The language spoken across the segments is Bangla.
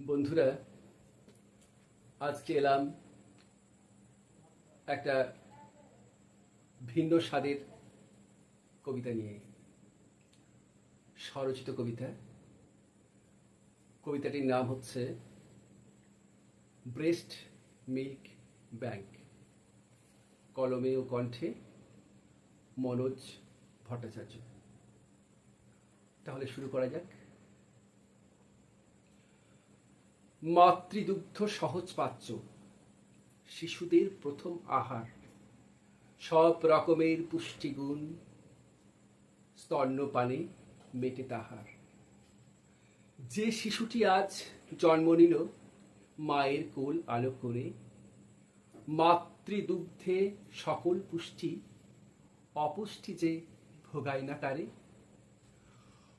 বন্ধুরা, আজকে এলাম একটা ভিন্ন স্বাদের কবিতা নিয়ে। স্বরচিত কবিতা। কবিতাটির নাম হচ্ছে ব্রেস্ট মিল্ক ব্যাংক। কলমে ও কণ্ঠে মনোজ ভট্টাচার্য। তাহলে শুরু করা যাক। মাতৃদুগ্ধ সহজ পাচ্য শিশুদের প্রথম আহার। সব রকমের পুষ্টিগুণ স্তন্যপানে মেটে তাহার। যে শিশুটি আজ জন্ম নিল, মায়ের কোল আলো করে, মাতৃদুগ্ধে সকল পুষ্টি অপুষ্টি যে ভোগায় না তারে,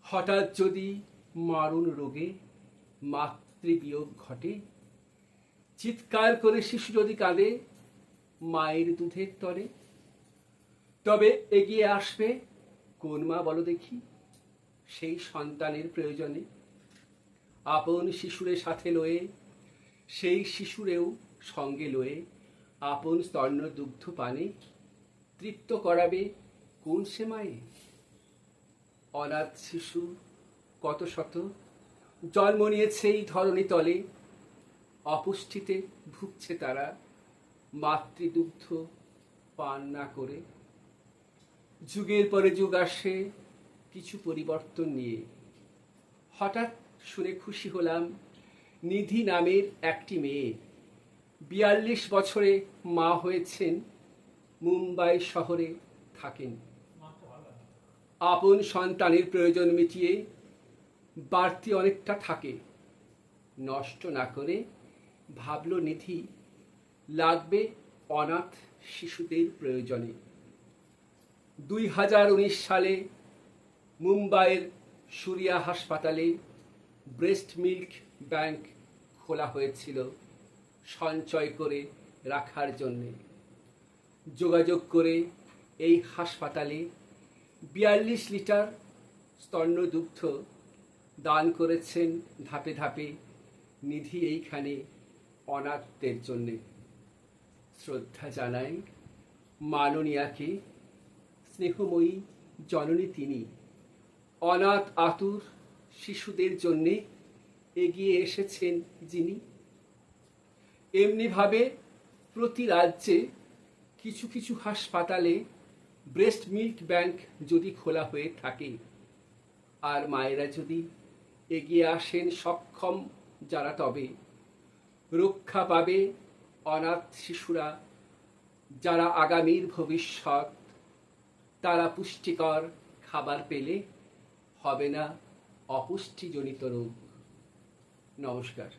হঠাৎ যদি মারণ রোগে মাতৃবিয়োগ ঘটে। চিৎকার করে শিশু যদি কাঁদে, মায়ের দুধের তরে। তবে এগিয়ে আসবে, কোন মা বলো দেখি, সেই সন্তানের প্রয়োজনে। আপন শিশুরে সাথে লয়ে, সেই শিশুরেও সঙ্গে লয়ে, আপন স্তন্য দুগ্ধ পানে, তৃপ্ত করাবে কোন সে মায়ে? অনাথ শিশু কত শত? জন্ম নিয়েছে এই ধরনী তলে। অপুষ্টিতে ভুগছে তারা। মাতৃদুগ্ধ পান না করে। যুগের পরে যুগ আসে কিছু পরিবর্তন নিয়ে। হঠাৎ শুনে খুশি হলাম নিধি নামের একটি মেয়ে। বিয়াল্লিশ বছরে মা হয়েছেন মুম্বাই শহরে থাকেন। আপন সন্তানের প্রয়োজন মিটিয়ে বাড়তি অনেকটা থাকে। নষ্ট না করে ভাবল নিধি, লাগবে অনাথ শিশুদের প্রয়োজনে। দুই হাজার উনিশ সালে মুম্বাইয়ের সুরিয়া হাসপাতালে ব্রেস্ট মিল্ক ব্যাংক খোলা হয়েছিল সঞ্চয় করে রাখার জন্যে। যোগাযোগ করে এই হাসপাতালে বিয়াল্লিশ লিটার স্তন্যদুগ্ধ দান করেছেন ধাপে ধাপে নিধি এইখানে অনাথদের জন্যে। শ্রদ্ধা জানাই মাননীয়াকে, স্নেহময়ী জননী তিনি। অনাথ আতুর শিশুদের জন্যে এগিয়ে এসেছেন যিনি। এমনিভাবে প্রতি রাজ্যে কিছু কিছু হাসপাতালে ব্রেস্ট মিল্ক ব্যাংক যদি খোলা হয়ে থাকে, আর মায়েরা যদি এগিয়ে আসেন সক্ষম যারা তবে। রক্ষা পাবে অনাথ শিশুরা যারা আগামীর ভবিষ্যৎ। তারা পুষ্টিকর খাবার পেলে হবে না অপুষ্টিজনিত রোগ। নমস্কার।